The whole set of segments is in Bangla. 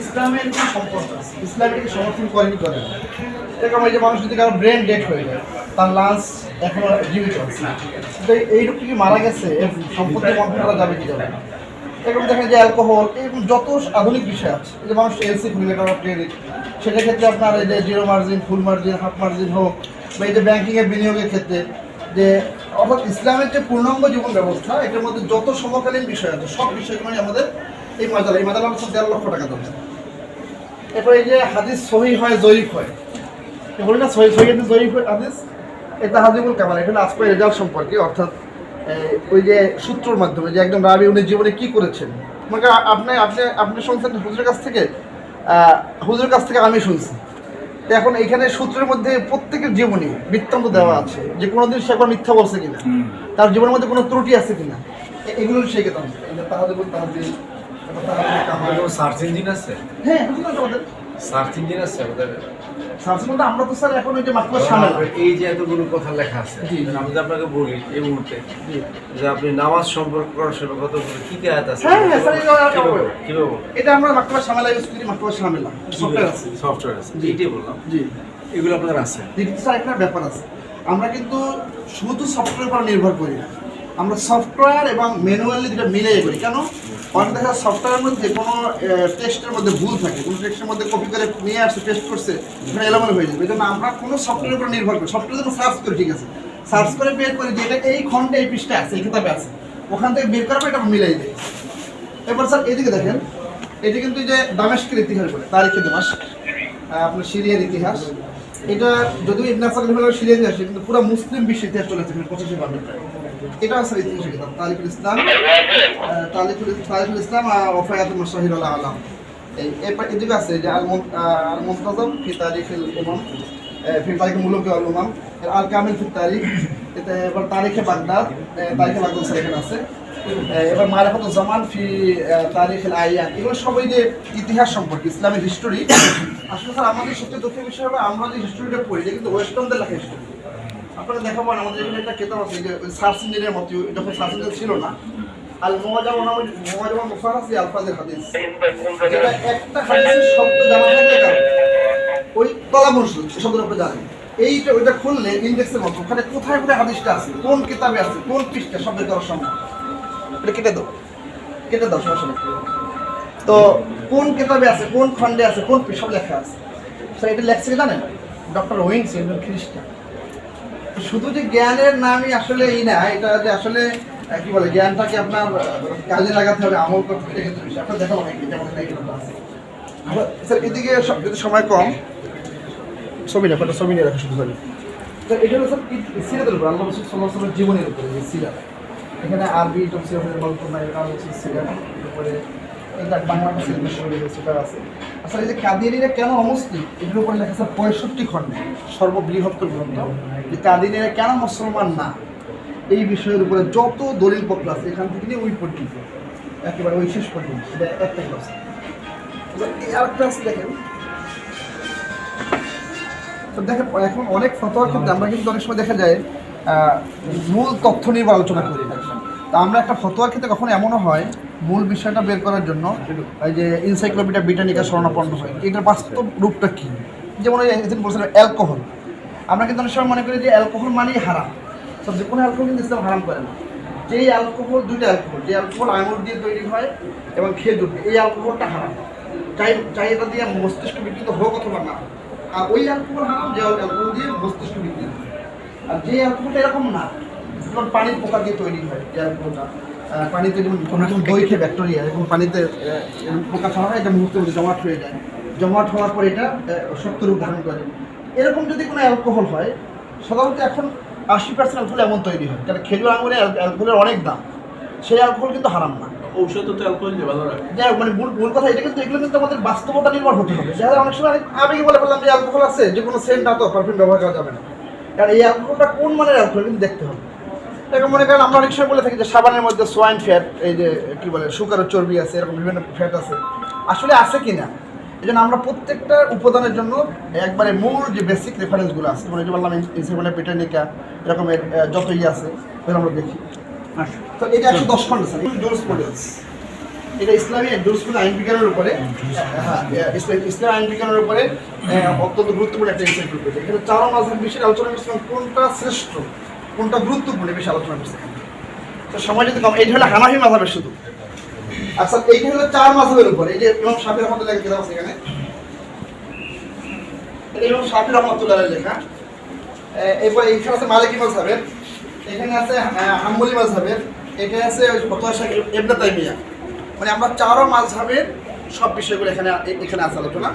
ইসলামের কি সম্পর্ক ইসলামকে সমর্থন করেনি এই যে মানুষ যদি কারও ব্রেন ডেড হয়ে যায়। তার লাঞ্চ এখনও জীবিত আছে। কি মারা গেছে? সম্পত্তি বন্ধ করা যাবে কি যাবে এরকম দেখেন যে অ্যালকোহল এরকম যত আধুনিক বিষয় আছে যে মানুষ এলসি খুলে করা ক্রেডিট সেটার ক্ষেত্রে আপনার এই যে zero margin full margin half margin হোক, বা এই যে ব্যাংকিংয়ের বিনিয়োগের ক্ষেত্রে, যে অর্থাৎ ইসলামের যে পূর্ণাঙ্গ জীবন ব্যবস্থা, এটার মধ্যে যত সমকালীন বিষয় আছে, সব বিষয়গুলোই আমাদের এই মাজালা এই মাজালা হচ্ছে দেড় লক্ষ টাকা দাম। এরপর এই যে হাদিস সহি হয় জয়ীফ হয়। বলি না? সহি সহি হাদিস জয়ীফ হয় হাদিস এটা হাজিবুল কামাল এটা হলো আজকের রেজাল্ট সম্পর্কে অর্থাৎ ওই যে সূত্রর মাধ্যমে যে একজন রাবি উনি জীবনে কি করেছেন? মানে আপনি আপনি আপনি শুনছেন হুজুরের কাছ থেকে? হুজুরের কাছ থেকে আমি শুনছি। তো এখন এখানে সূত্রের মধ্যে প্রত্যেকের জীবনী বৃত্তান্ত দেওয়া আছে যে কোনোদিন সে একবার মিথ্যা বলছে কিনা। তার জীবনের মধ্যে কোনো ত্রুটি আছে কিনা? এগুলো শিখে দাম তাহাজুল তাহাজিল সার্চ ইঞ্জিন আছে। হ্যাঁ আমাদের। সার্চ ইঞ্জিন আছে আমাদের। সার্চ মধ্যে আমরা তো স্যার এখন ওই যে মাত্র সামিল এই যে এতগুলো কথা লেখা আছে আমি যদি আপনাকে বলি এই মুহূর্তে যে আপনি নামাজ সম্পর্ক করার সময় কি কি আয়াত আছে? হ্যাঁ, হ্যাঁ, স্যার, কীভাবে কীভাবে? এটা আমরা মাত্র সামেলা ইউজ করি মাত্র সামেলা সফটওয়্যার আছে। সফটওয়্যার আছে। এইটাই বললাম। জি। এগুলো আছে? কিন্তু স্যার একটা ব্যাপার আছে। আমরা কিন্তু শুধু সফটওয়্যার উপর নির্ভর করি না। আমরা সফটওয়্যার এবং ম্যানুয়ালি দুটো মিলিয়ে করি। কেন? অনেক দেখা সফটওয়্যারের মধ্যে কোনো টেস্টের মধ্যে ভুল থাকে। কোনো টেস্টের মধ্যে কপি করে নিয়ে আসছে টেস্ট করছে ওখানে এলোমেলো হয়ে যাবে। এই জন্য আমরা কোনো সফটওয়্যারের উপর নির্ভর করি। সফটওয়্যার যখন সার্চ করি, ঠিক আছে? সার্চ করে বের করি যে এটা এই খণ্ডে, এই পৃষ্ঠা আছে, এই কিতাবে আছে। ওখান থেকে বের করার পর এটা মিলাই দেয় এবার স্যার এদিকে দেখেন, এটি কিন্তু যে দামেস্কের ইতিহাস বলে তারিখে দিমাস আপনার সিরিয়ার ইতিহাস। এটা যদিও রহিমাল্লাহ সিরিয়ার ইতিহাস, কিন্তু পুরো মুসলিম বিশ্বের ইতিহাস চলে আছে পঁচাশি পার্বে এটা আছে কিতাব ইসলাম ইসলাম এই এদিকে আছে যে আল আল ফি উমাম ফি তারিখ মুলুক আল উমাম আল কামিল ফি তারিখ, এতে এবার তারিখে বাগদাদ তারিখে বাগদাদ আছে। এবার মারেফত জামান ফি তারিখ আইয়ান, এগুলো সবই যে ইতিহাস সম্পর্কে ইসলামিক হিস্টোরি আসলে স্যার, আমাদের সবচেয়ে দুঃখের বিষয় হলো আমরা যে হিস্টোরিটা পড়ি, এটা কিন্তু ওয়েস্টার্নদের লেখা হিস্টোরি আপনারা দেখাবো আমাদের এখানে একটা কেতাব আছে, যে সার্চ ইঞ্জিনের মতো যখন সার্চ ইঞ্জিন ছিল না। আল মোয়াজামা নাম মোয়াজামা মুফারাসি আলফাজের হাদিস। যেটা একটা হাদিসের শব্দ জানা থাকলে ওই তলা মসজিদ শব্দের উপরে জানেন এইটা, ওইটা খুললে ইন্ডেক্সের মতো, ওখানে কোথায় কোথায় হাদিসটা আছে, কোন কিতাবে আছে, কোন পৃষ্ঠা শব্দের করার সম্ভব এটা কেটে দাও। কেটে দাও, সমস্যা তো কোন কিতাবে আছে, কোন খণ্ডে আছে, কোন সব লেখা আছে? স্যার, এটা লেখছে জানেন? ডক্টর ওয়িংস একজন খ্রিস্টান। শুধু যে জ্ঞানের নামই আসলে এই না এটা যে আসলে কি বলে জ্ঞানটাকে আপনার কাজে লাগাতে হবে আমল করতে হবে এটা বিষয় আপনার আছে স্যার এদিকে যদি সময় কম ছবি না ফটো ছবি নিয়ে রাখা শুধু ছবি স্যার এটা হলো স্যার ই- সিরাতের উপর আল্লাহ রসুল সাল্লাহ সাল্লামের জীবনের উপরে যে সিরাত এখানে আরবি তফসিরের গল্প নাই এটা হচ্ছে সিরাত উপরে এটা বাংলা ভাষার সেটা আছে। আসলে যে কাদিয়ানিরা কেন অমুসলিম? এটার উপরে লেখা আছে পঁয়ষট্টি খণ্ডে, সর্ববৃহত্তর গ্রন্থ। যে কাদিয়ানিরা কেন মুসলমান না? এই বিষয়ের উপরে যত দলিল পত্র আছে, এখান থেকে নিয়ে ওই পর্যন্ত। একেবারে ওই শেষ পর্যন্ত এটা একটা ক্লাস আরেকটা আছে, দেখেন। তো দেখেন, এখন অনেক ফতোয়ার ক্ষেত্রে আমরা কিন্তু অনেক সময় দেখা যায় মূল তথ্য নিয়ে আলোচনা করি না? তা আমরা একটা ফতোয়ার ক্ষেত্রে কখনো এমনও হয় মূল বিষয়টা বের করার জন্য এই যে ইনসাইক্লোপিডিয়া ব্রিটানিকা স্বর্ণাপন্ন হয়, এটার বাস্তব রূপটা কী? যেমন ওই একদিন বলছিলাম অ্যালকোহল আমরা কিন্তু অনেক সময় মনে করি যে অ্যালকোহল মানেই হারাম। সব যে কোনো অ্যালকোহল কিন্তু ইসলাম হারাম করে না। যেই অ্যালকোহল দুইটা অ্যালকোহল যে অ্যালকোহল আঙুর দিয়ে তৈরি হয় এবং খেজুর এই অ্যালকোহলটা হারাম। চাই চাই এটা দিয়ে মস্তিষ্ক বিকৃত হোক অথবা না। আর ওই অ্যালকোহল হারাম, যে অ্যালকোহল দিয়ে মস্তিষ্ক বিকৃত। আর যে অ্যালকোহলটা এরকম না, যেমন পানির পোকা দিয়ে তৈরি হয়, যে অ্যালকোহলটা পানিতে যেমন কোনো রকম দই খেয়ে ব্যাকটেরিয়া এবং পানিতে পোকা ছাড়া হয় এটা মুহূর্তের মধ্যে জমাট হয়ে যায়। জমাট হওয়ার পর এটা শক্ত রূপ ধারণ করে। এরকম যদি কোনো অ্যালকোহল হয় সাধারণত এখন আশি পার্সেন্ট অ্যালকোহল এমন তৈরি হয় কারণ খেজুর আঙুরে অ্যালকোহলের অনেক দাম। সেই অ্যালকোহল কিন্তু হারাম না। ঔষধ তো অ্যালকোহল ভালো রাখে। যাই মানে মূল মূল কথা এটা কিন্তু এগুলো কিন্তু আমাদের বাস্তবতা নির্ভর হতে হবে। যারা অনেক সময় আমি বলে ফেললাম যে অ্যালকোহল আছে যে কোনো সেন্ট না তো পারফিউম ব্যবহার করা যাবে না। কারণ এই অ্যালকোহলটা কোন মানের অ্যালকোহল কিন্তু দেখতে হবে। দেখো মনে করেন আমরা অনেক সময় বলে থাকি যে সাবানের মধ্যে সোয়াইন ফ্যাট এই যে, কি বলে, সুগারের চর্বি আছে, এরকম বিভিন্ন ফ্যাট আছে, আসলে আছে কি না এই জন্য আমরা প্রত্যেকটা উপাদানের জন্য একবারে মূল যে বেসিক রেফারেন্সগুলো আছে মানে যে বললাম ইনসিবনে পেটানিকা এরকমের যত ইয়ে আছে ওগুলো আমরা দেখি। তো এটা একশো দশ খন্ড স্যার, এটা ইসলামী দুরুসপুর আইন বিজ্ঞানের উপরে। হ্যাঁ ইসলাম ইসলাম আইন বিজ্ঞানের উপরে অত্যন্ত গুরুত্বপূর্ণ একটা রয়েছে এখানে চারো মাঝের বিষয়ে আলোচনা করছিলাম, কোনটা শ্রেষ্ঠ? কোনটা গুরুত্বপূর্ণ বেশি আলোচনা করছে। তো সময় যদি কম, এইটা হলো হানাফি মাঝাবের শুধু। আচ্ছা এইটা হলো চার মাঝাবের উপরে। এই যে ইমাম শাফির রহমতুল্লাহ লেখা আছে এখানে। ইমাম শাফির রহমতুল্লাহ লেখা। এরপর এইখানে আছে মালিকি মাঝহাবের এখানে আছে হাম্বলি মাঝহাবের এখানে আছে ফতোয়া শাহ ইবনে তাইমিয়া। মানে আমরা চারো মাঝহাবের সব বিষয়গুলো এখানে এখানে আছে আলোচনা।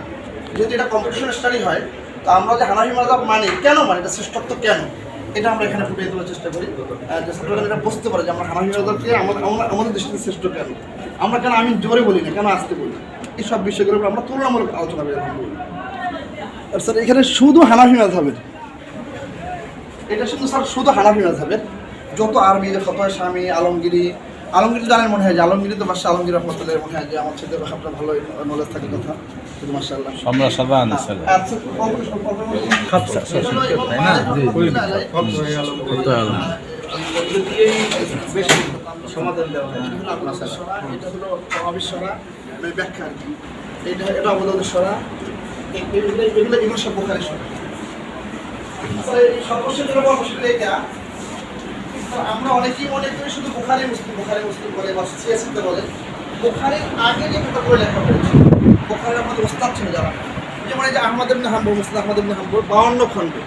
যদি এটা কম্পিটিশন স্টাডি হয়, তো আমরা যে হানাফি মাঝহাব মানি কেন মানে? এটা শ্রেষ্ঠত্ব কেন? এটা আমরা এখানে ফুটিয়ে তোলার চেষ্টা করি। যে ছাত্ররা এটা বুঝতে পারে, যে আমরা হানাফি মাঝহাবকে আমাদের আমাদের দৃষ্টিতে শ্রেষ্ঠ কেন? আমরা কেন আমি জোরে বলি না, কেন আসতে বলি এই সব বিষয়গুলোর উপর আমরা তুলনামূলক আলোচনা করি। আর স্যার, এখানে শুধু হানাফি মাঝহাবের এটা শুধু স্যার, শুধু হানাফি মাঝহাবের যত আর্মি ফতোয়া স্বামী আলমগিরি আলমগিরি জানেন মনে হয় যে, আলমগিরি তো বাসা আলমগির রহমতুল্লাহ মনে হয় যে, আমার ছেলে আপনার ভালো নলেজ থাকার কথা। আচ্ছা। তাই না? সমাধান দেওয়া হয় এটা হলো সরা এটা হলো অবিশ্বরা ব্যাখ্যা আর কি এটা এটা আবুল সরা এগুলো এগুলো সব বোখারি সরা আমরা অনেকেই মনে করি শুধু বোখারি মুসলিম বোখারি মুসলিম বলে বা সিয়াসিতে বলে বোখারির আগে যে কিতাবগুলো লেখা হয়েছে বোখারির আমাদের ওস্তাদ ছিল যারা। যেমন এই যে আহমদ ইবনে হাম্বর মুসলিম আহমদ ইবনে হাম্বর বাউন্ন খণ্ডে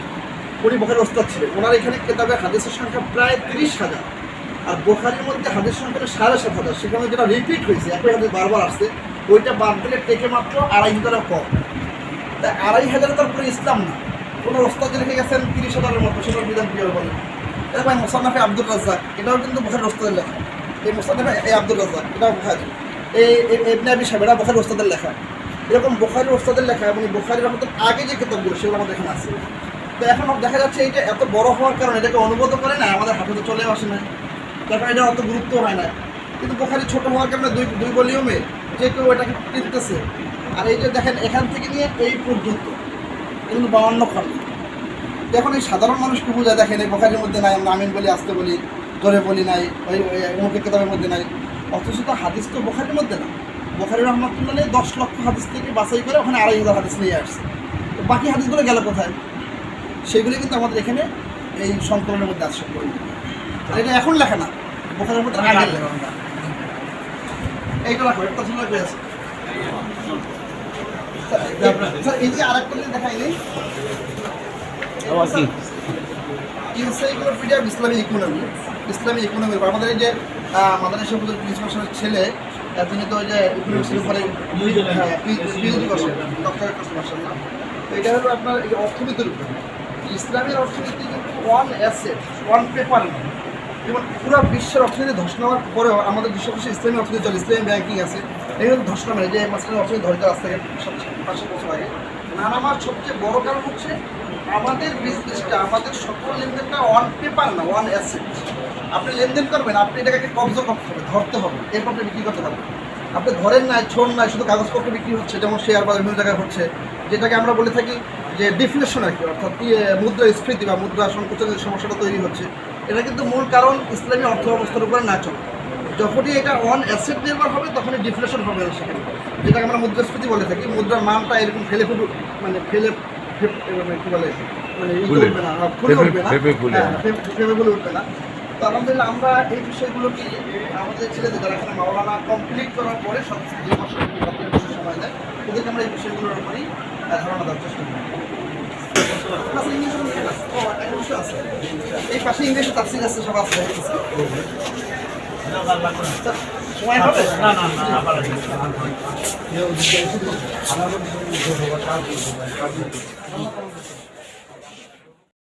উনি বোখারির ওস্তাদ ছিলেন। ওনার এখানে কেতাবে হাদিসের সংখ্যা প্রায় তিরিশ হাজার। আর বোখারের মধ্যে হাদিস সংখ্যা সাড়ে সাত হাজার। সেখানে যেটা রিপিট হয়েছে, একই হাদিস বারবার আসছে, ওইটা বাদ দিলে টেকে মাত্র আড়াই হাজারের কম। তা আড়াই হাজার তার পুরো ইসলাম না। কোনো ওস্তাদ লিখে গেছেন তিরিশ হাজারের মতো সেটার বিধান কীভাবে বলে এরকম মোসান্নাফে আব্দুল রাজ্জাক, এটাও কিন্তু বুখারের ওস্তাদের লেখা। এই মোসান্নাফে, এই আব্দুল রাজ্জাক, এটাও বুখারি। এই এবনে আবি সাহেব এটা বুখারের ওস্তাদের লেখা। এরকম বুখারির ওস্তাদের লেখা এবং এই বুখারির আমাদের আগে যে কিতাবগুলো, সেগুলো আমাদের এখানে আছে। তো এখন দেখা যাচ্ছে এইটা এত বড় হওয়ার কারণে এটাকে অনুভূত করে না, আমাদের হাতে তো চলেও আসে না। তারপর এটা অত গুরুত্ব হয় না। কিন্তু বুখারি ছোট হওয়ার কারণে দুই দুই ভলিউমে যে কেউ এটাকে কিনতেছে আর এই যে দেখেন, এখান থেকে নিয়ে এই পর্যন্ত। এগুলো বাউন্ন খন্ড এখন এই সাধারণ মানুষকে বোঝা দেখেন, এই বোখারির মধ্যে নাই, আমরা আমিন বলি, আসতে বলি, জোরে বলি নাই ওই, অমুকের কিতাবের মধ্যে নাই। অথচ তো হাদিস তো বোখারির মধ্যে না। বোখারি রহমতুল্লাহ দশ লক্ষ হাদিস থেকে বাছাই করে ওখানে আড়াই হাজার হাদিস নিয়ে আসছে। তো বাকি হাদিসগুলো গেল কোথায়? সেগুলি কিন্তু আমাদের এখানে এই সংকলনের মধ্যে আর এটা এখন লেখা না। বোখারের মধ্যে আগে লেখা। এইটা রাখো একটা ছিল আছে। স্যার, এই যে আরেকটা দেখাইনি ইনসাইক্লোপিডিয়া অফ ইসলামী ইকোনমি ইসলামী ইকোনমি আমাদের এই যে মাদানী শহীদ প্রিন্সিপাল ছেলে আহ, তিনি তো যে ইকোনমিক্সের উপরে পিএইচডি করছেন ডক্টরেট করছেন এটা হলো আপনার এই অর্থনীতির উপরে। ইসলামের অর্থনীতি কিন্তু ওয়ান অ্যাসেট ওয়ান পেপার যেমন পুরো বিশ্বের অর্থনীতি ধস নেওয়ার পরেও আমাদের বিশ্ব বিশ্বে ইসলামী অর্থনীতি চলে ইসলামী ব্যাংকিং আছে। এই হলো ধস নামে যে মাঝখানে অর্থনীতি ধরে আজ থেকে পাঁচশো বছর আগে। নানামার সবচেয়ে বড় কারণ হচ্ছে আমাদের বিজনেসটা আমাদের সকল লেনদেনটা অন পেপার না ওয়ান অ্যাসেট আপনি লেনদেন করবেন আপনি এটাকে কবজা করতে হবে ধরতে হবে। এরপর আপনি বিক্রি করতে পারবেন। আপনি ধরেন নাই ছোন নাই শুধু কাগজপত্র বিক্রি হচ্ছে যেমন শেয়ার বাজার বিভিন্ন জায়গায় হচ্ছে। যেটাকে আমরা বলে থাকি যে ডিফ্লেশন আর কি অর্থাৎ ইয়ে, মুদ্রাস্ফীতি বা মুদ্রা সংকোচনের যে সমস্যাটা তৈরি হচ্ছে এটা কিন্তু মূল কারণ ইসলামী অর্থ ব্যবস্থার উপরে না চলে। যখনই এটা অন অ্যাসেট নির্ভর হবে তখনই ডিফ্লেশন হবে সেখানে। যেটাকে আমরা মুদ্রাস্ফীতি বলে থাকি মুদ্রার মানটা এরকম ফেলে ফুটু মানে ফেলে কি বলে? মানে ই ফুলে। না হ্যাঁ, উঠবে না। ফেপে ফুলে। ফেপে- ফেপে ফুলে উঠবে না। তো আলহামদুলিল্লাহ আমরা এই বিষয়গুলোকে আমাদের ছেলেদের যারা এখানে মাওলানা কমপ্লিট করার পরে সব দুই বছর কি বা তিন বছর সময় দেয়। ওদেরকে আমরা এই বিষয়গুলোর উপরেই ধারণা দেওয়ার চেষ্টা করি। আচ্ছা। এই পাশে ইংলিশে তাফসির আছে সব আছে। আচ্ছা, সময় হবে? না না না আবার না।